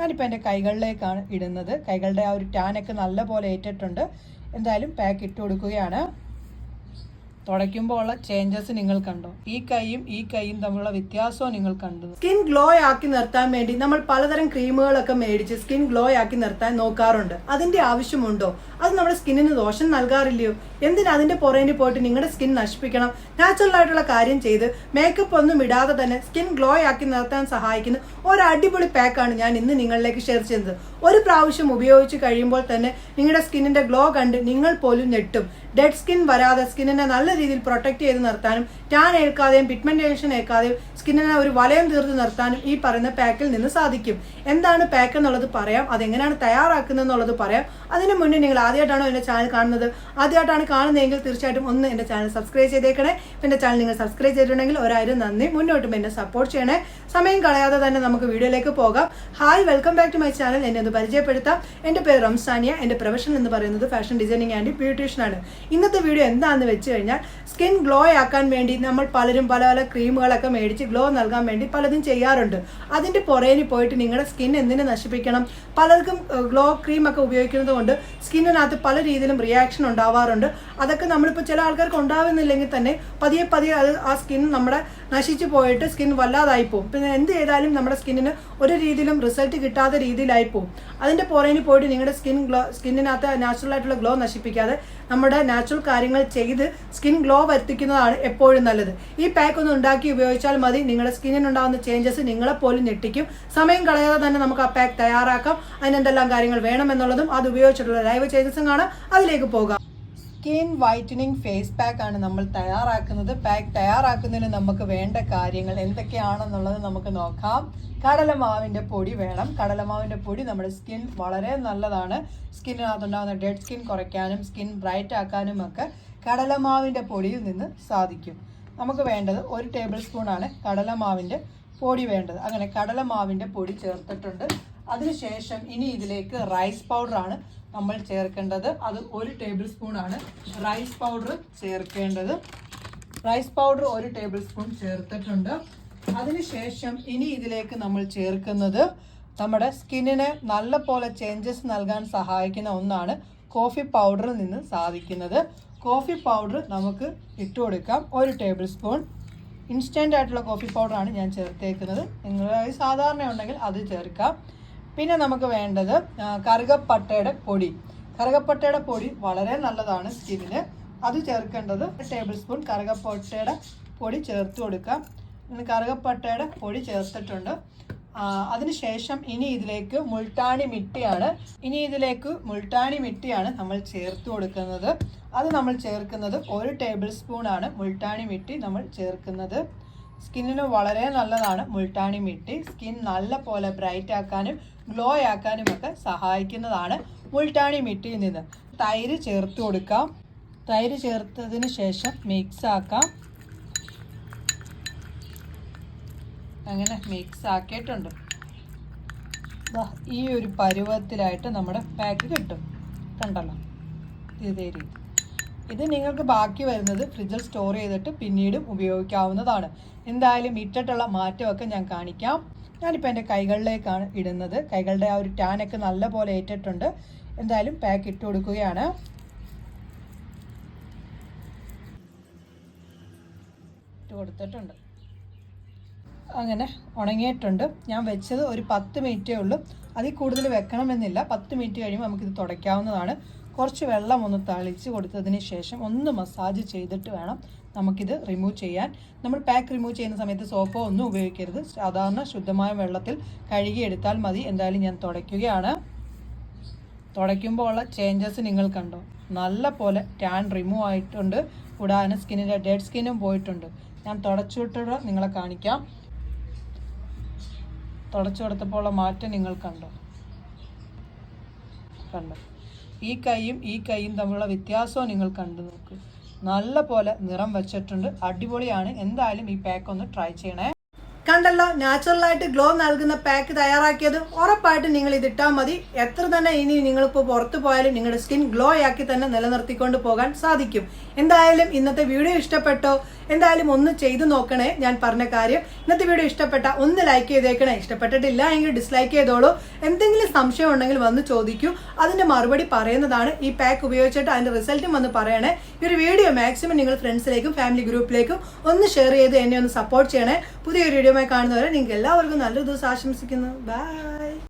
ഞാനിപ്പോൾ എന്റെ കൈകളിലേക്കാണ് ഇടുന്നത്. കൈകളുടെ ആ ഒരു ടാനൊക്കെ നല്ലപോലെ ഏറ്റിട്ടുണ്ട്. എന്തായാലും പാക്ക് ഇട്ട് കൊടുക്കുകയാണ്. തുടയ്ക്കുമ്പോൾ ഉള്ള ചേഞ്ചസ് നിങ്ങൾ കണ്ടോ? ഈ കൈയും ഈ കൈയും തമ്മിലുള്ള വ്യത്യാസവും നിങ്ങൾ കണ്ടു. സ്കിൻ ഗ്ലോ ആക്കി നിർത്താൻ വേണ്ടി നമ്മൾ പലതരം ക്രീമുകളൊക്കെ മേടിച്ച് സ്കിൻ ഗ്ലോ ആക്കി നിർത്താൻ നോക്കാറുണ്ട്. അതിന്റെ ആവശ്യമുണ്ടോ? അത് നമ്മുടെ സ്കിന്നിന് ദോഷം നൽകാറില്ലയോ? എന്തിനാ അതിന്റെ പുറേന് പോയിട്ട് നിങ്ങളുടെ സ്കിൻ നശിപ്പിക്കണം? നാച്ചുറൽ ആയിട്ടുള്ള കാര്യം ചെയ്ത് മേക്കപ്പ് ഒന്നും ഇടാതെ തന്നെ സ്കിൻ ഗ്ലോ ആക്കി നിർത്താൻ സഹായിക്കുന്ന ഒരു അടിപൊളി പാക്കാണ് ഞാൻ ഇന്ന് നിങ്ങളിലേക്ക് ഷെയർ ചെയ്യുന്നത്. ഒരു പ്രാവശ്യം ഉപയോഗിച്ച് കഴിയുമ്പോൾ തന്നെ നിങ്ങളുടെ സ്കിന്നിന്റെ ഗ്ലോ കണ്ട് നിങ്ങൾ പോലും ഞെട്ടും. ഡെഡ് സ്കിൻ വരാതെ സ്കിന്നിനെ നല്ല രീതിയിൽ പ്രൊട്ടക്ട് ചെയ്ത് നിർത്താനും ടാൻ ഏൽക്കാതെയും പിഗ്മെന്റേഷൻ ഏൽക്കാതെയും സ്കിന്നിനെ ഒരു വലയം തീർത്ത് നിർത്താനും ഈ പറയുന്ന പാക്കിൽ നിന്ന് സാധിക്കും. എന്താണ് പാക്ക് എന്നുള്ളത് പറയാം അതെങ്ങനെയാണ് തയ്യാറാക്കുന്നത് എന്നുള്ളത് പറയാം. അതിനു മുന്നേ നിങ്ങൾ ആദ്യമായിട്ടാണോ എന്റെ ചാനൽ കാണുന്നത്? ആദ്യമായിട്ടാണ് കാണുന്നതെങ്കിൽ തീർച്ചയായിട്ടും ഒന്ന് എന്റെ ചാനൽ സബ്സ്ക്രൈബ് ചെയ്തേക്കണേ. എന്റെ ചാനൽ നിങ്ങൾ സബ്സ്ക്രൈബ് ചെയ്തിട്ടുണ്ടെങ്കിൽ ഒരായിരം നന്ദി. മുന്നോട്ടും എന്നെ സപ്പോർട്ട് ചെയ്യണേ. സമയം കളയാതെ തന്നെ നമുക്ക് വീഡിയോയിലേക്ക് പോകാം. Hi welcome back to my channel എന്നെ ഒന്ന് പരിചയപ്പെടുത്താം. എന്റെ പേര് റംസാനിയ. എന്റെ പ്രൊഫഷൻ എന്ന് പറയുന്നത് ഫാഷൻ ഡിസൈനിങ് ആൻഡ് ബ്യൂട്ടീഷ്യൻ ആണ്. ഇന്നത്തെ വീഡിയോ എന്താണെന്ന് വെച്ച് കഴിഞ്ഞാൽ സ്കിൻ ഗ്ലോ ആക്കാൻ വേണ്ടി നമ്മൾ പലരും പല പല ക്രീമുകളൊക്കെ മേടിച്ച് ഗ്ലോ നൽകാൻ വേണ്ടി പലതും ചെയ്യാറുണ്ട്. അതിന്റെ പുറകിന് പോയിട്ട് നിങ്ങളുടെ സ്കിൻ എന്തിനു നശിപ്പിക്കണം? പലർക്കും ഗ്ലോ ക്രീം ഒക്കെ ഉപയോഗിക്കുന്നത് കൊണ്ട് സ്കിന്നിനകത്ത് പല രീതിയിലും റിയാക്ഷൻ ഉണ്ടാവാറുണ്ട്. അതൊക്കെ നമ്മളിപ്പോൾ ചില ആൾക്കാർക്ക് ഉണ്ടാവുന്നില്ലെങ്കിൽ തന്നെ പതിയെ പതിയെ അത് ആ സ്കിൻ നമ്മുടെ നശിച്ചു പോയിട്ട് സ്കിൻ വല്ലാതായി പോകും. പിന്നെ എന്ത് ചെയ്താലും നമ്മുടെ സ്കിന്നിന് ഒരു രീതിയിലും റിസൾട്ട് കിട്ടാത്ത രീതിയിലായി പോകും. അതിന്റെ പുറകിന് പോയിട്ട് നിങ്ങളുടെ സ്കിൻ ഗ്ലോ സ്കിന്നിനകത്ത് നാച്ചുറൽ ആയിട്ടുള്ള ഗ്ലോ നശിപ്പിക്കാതെ നമ്മുടെ നാച്ചുറൽ കാര്യങ്ങൾ ചെയ്ത് സ്കിൻ ഗ്ലോ വരുത്തിക്കുന്നതാണ് എപ്പോഴും നല്ലത്. ഈ പാക്ക് ഒന്ന് ഉണ്ടാക്കി ഉപയോഗിച്ചാൽ മതി. നിങ്ങളുടെ സ്കിന്നിനുണ്ടാകുന്ന ചേഞ്ചസ് നിങ്ങളെ പോലും ഞെട്ടിക്കും. സമയം കളയാതെ തന്നെ നമുക്ക് ആ പാക്ക് തയ്യാറാക്കാം. അതിനെന്തെല്ലാം കാര്യങ്ങൾ വേണമെന്നുള്ളതും അത് ഉപയോഗിച്ചിട്ടുള്ള ലൈവ് ചേഞ്ചസും കാണാം. അതിലേക്ക് പോകാം. സ്കിൻ വൈറ്റനിങ് ഫേസ് പാക്ക് ആണ് നമ്മൾ തയ്യാറാക്കുന്നത്. പാക്ക് തയ്യാറാക്കുന്നതിന് നമുക്ക് വേണ്ട കാര്യങ്ങൾ എന്തൊക്കെയാണെന്നുള്ളത് നമുക്ക് നോക്കാം. കടലമാവിന്റെ പൊടി വേണം. കടലമാവിന്റെ പൊടി നമ്മുടെ സ്കിൻ വളരെ നല്ലതാണ്. സ്കിന്നിനകത്തുണ്ടാകുന്ന ഡെഡ് സ്കിൻ കുറയ്ക്കാനും സ്കിൻ ബ്രൈറ്റ് ആക്കാനും ഒക്കെ കടലമാവിന്റെ പൊടിയിൽ നിന്ന് സാധിക്കും. നമുക്ക് വേണ്ടത് ഒരു ടേബിൾ സ്പൂണാണ് കടലമാവിന്റെ പൊടി വേണ്ടത്. അങ്ങനെ കടലമാവിന്റെ പൊടി ചേർത്തിട്ടുണ്ട്. അതിനുശേഷം ഇനി ഇതിലേക്ക് റൈസ് പൗഡറാണ് നമ്മൾ ചേർക്കേണ്ടത്. അത് ഒരു ടേബിൾ സ്പൂണാണ് റൈസ് പൗഡർ ചേർക്കേണ്ടത്. റൈസ് പൗഡർ ഒരു ടേബിൾ സ്പൂൺ ചേർത്തിട്ടുണ്ട്. അതിനുശേഷം ഇനി ഇതിലേക്ക് നമ്മൾ ചേർക്കുന്നത് നമ്മുടെ സ്കിന്നിന് നല്ല പോലെ ചേഞ്ചസ് നൽകാൻ സഹായിക്കുന്ന ഒന്നാണ് കോഫി പൗഡറിൽ നിന്ന് സാധിക്കുന്നത്. കോഫി പൗഡർ നമുക്ക് ഇട്ട് കൊടുക്കാം. ഒരു ടേബിൾ സ്പൂൺ. ഇൻസ്റ്റന്റ് ആയിട്ടുള്ള കോഫി പൗഡറാണ് ഞാൻ ചേർത്തേക്കുന്നത്. നിങ്ങൾ സാധാരണ ഉണ്ടെങ്കിൽ അത് ചേർക്കാം. പിന്നെ നമുക്ക് വേണ്ടത് കറുകപ്പട്ടയുടെ പൊടി. കറുകപ്പട്ടയുടെ പൊടി വളരെ നല്ലതാണ് സ്കിന്നിന്. അത് ചേർക്കേണ്ടത് ടേബിൾ സ്പൂൺ കറുകപ്പട്ടയുടെ പൊടി ചേർത്ത് കൊടുക്കാം. കറുകപ്പട്ടയുടെ പൊടി ചേർത്തിട്ടുണ്ട്. അതിനുശേഷം ഇനി ഇതിലേക്ക് മുൾട്ടാണി മിട്ടിയാണ്. ഇനി ഇതിലേക്ക് മുൾട്ടാണി മിട്ടിയാണ് നമ്മൾ ചേർത്ത് കൊടുക്കുന്നത്. അത് നമ്മൾ ചേർക്കുന്നത് ഒരു ടേബിൾ സ്പൂൺ ആണ് മുൾട്ടാണി മിട്ടി നമ്മൾ ചേർക്കുന്നത്. സ്കിന്നിന് വളരെ നല്ലതാണ് മുൾട്ടാണി മിട്ടി. സ്കിൻ നല്ല പോലെ ബ്രൈറ്റ് ആക്കാനും ഗ്ലോ ആക്കാനും ഒക്കെ സഹായിക്കുന്നതാണ് മുൾട്ടാണി മിട്ടിയിൽ നിന്ന്. തൈര് ചേർത്ത് കൊടുക്കാം. തൈര് ചേർത്തതിന് ശേഷം മിക്സ് ആക്കാം. അങ്ങനെ മിക്സ് ആക്കിയിട്ടുണ്ട്. ഈ ഒരു പരുവത്തിലായിട്ട് നമ്മുടെ പാക്ക് കിട്ടും. കണ്ടല്ലോ? ഇതേ രീതി. ഇത് നിങ്ങൾക്ക് ബാക്കി വരുന്നത് ഫ്രിഡ്ജിൽ സ്റ്റോർ ചെയ്തിട്ട് പിന്നീടും ഉപയോഗിക്കാവുന്നതാണ്. എന്തായാലും ഇട്ടിട്ടുള്ള മാറ്റമൊക്കെ ഞാൻ കാണിക്കാം. ഞാനിപ്പോൾ എന്റെ കൈകളിലേക്കാണ് ഇടുന്നത്. കൈകളുടെ ആ ഒരു ടാനൊക്കെ നല്ല പോലെ ഏറ്റിട്ടുണ്ട്. എന്തായാലും പാക്ക് ഇട്ട് കൊടുക്കുകയാണ്. ഇട്ട് കൊടുത്തിട്ടുണ്ട്. അങ്ങനെ ഉണങ്ങിയിട്ടുണ്ട്. ഞാൻ വെച്ചത് ഒരു പത്ത് മിനിറ്റേ ഉള്ളൂ. അതിൽ കൂടുതൽ വെക്കണമെന്നില്ല. പത്ത് മിനിറ്റ് കഴിയുമ്പോൾ നമുക്കിത് തുടയ്ക്കാവുന്നതാണ്. കുറച്ച് വെള്ളം ഒന്ന് തളിച്ച് കൊടുത്തതിന് ശേഷം ഒന്ന് മസാജ് ചെയ്തിട്ട് വേണം നമുക്കിത് റിമൂവ് ചെയ്യാൻ. നമ്മൾ പാക്ക് റിമൂവ് ചെയ്യുന്ന സമയത്ത് സോപ്പോ ഒന്നും ഉപയോഗിക്കരുത്. സാധാരണ ശുദ്ധമായ വെള്ളത്തിൽ കഴുകിയെടുത്താൽ മതി. എന്തായാലും ഞാൻ തുടയ്ക്കുകയാണ്. തുടയ്ക്കുമ്പോൾ ഉള്ള ചേഞ്ചസ് നിങ്ങൾ കണ്ടോ? നല്ല പോലെ ടാൻ റിമൂവ് ആയിട്ടുണ്ട്. കൂടാതെ സ്കിന്നിന്റെ ഡെഡ് സ്കിന്നും പോയിട്ടുണ്ട്. ഞാൻ തുടച്ചിട്ടുള്ള നിങ്ങളെ കാണിക്കാം. തുടച്ചു കൊടുത്തപ്പോൾ ഉള്ള മാറ്റം നിങ്ങൾ കണ്ടോ? കണ്ടു? ഈ കൈയും ഈ കൈയും തമ്മിലുള്ള വ്യത്യാസവും നിങ്ങൾ കണ്ടു നോക്ക്. നല്ല പോലെ നിറം വെച്ചിട്ടുണ്ട്. അടിപൊളിയാണ്. എന്തായാലും ഈ പാക്ക് ഒന്ന് ട്രൈ ചെയ്യണേ. കണ്ടല്ലോ നാച്ചുറൽ ആയിട്ട് ഗ്ലോ നൽകുന്ന പാക്ക് തയ്യാറാക്കിയത്. ഉറപ്പായിട്ടും നിങ്ങൾ ഇത് ഇട്ടാൽ മതി. എത്ര തന്നെ ഇനി നിങ്ങളിപ്പോൾ പുറത്തു പോയാലും നിങ്ങളുടെ സ്കിൻ ഗ്ലോ ആക്കി തന്നെ നിലനിർത്തിക്കൊണ്ട് പോകാൻ സാധിക്കും. എന്തായാലും ഇന്നത്തെ വീഡിയോ ഇഷ്ടപ്പെട്ടോ? എന്തായാലും ഒന്ന് ചെയ്തു നോക്കണേ ഞാൻ പറഞ്ഞ കാര്യം. ഇന്നത്തെ വീഡിയോ ഇഷ്ടപ്പെട്ട ഒന്ന് ലൈക്ക് ചെയ്തേക്കണേ. ഇഷ്ടപ്പെട്ടിട്ടില്ല എങ്കിൽ ഡിസ്ലൈക്ക് ചെയ്തോളൂ. എന്തെങ്കിലും സംശയം ഉണ്ടെങ്കിൽ വന്ന് ചോദിക്കൂ. അതിന്റെ മറുപടി പറയുന്നതാണ് ഈ പാക്ക് ഉപയോഗിച്ചിട്ട് അതിന്റെ റിസൾട്ടും വന്ന് പറയണേ. ഈ ഒരു വീഡിയോ മാക്സിമം നിങ്ങൾ ഫ്രണ്ട്സിലേക്കും ഫാമിലി ഗ്രൂപ്പിലേക്കും ഒന്ന് ഷെയർ ചെയ്ത് എന്നെ ഒന്ന് സപ്പോർട്ട് ചെയ്യണേ. പുതിയൊരു വീഡിയോമായി കാണുന്നവരെ നിങ്ങൾക്ക് എല്ലാവർക്കും നല്ലൊരു ദിവസം ആശംസിക്കുന്നു. ബൈ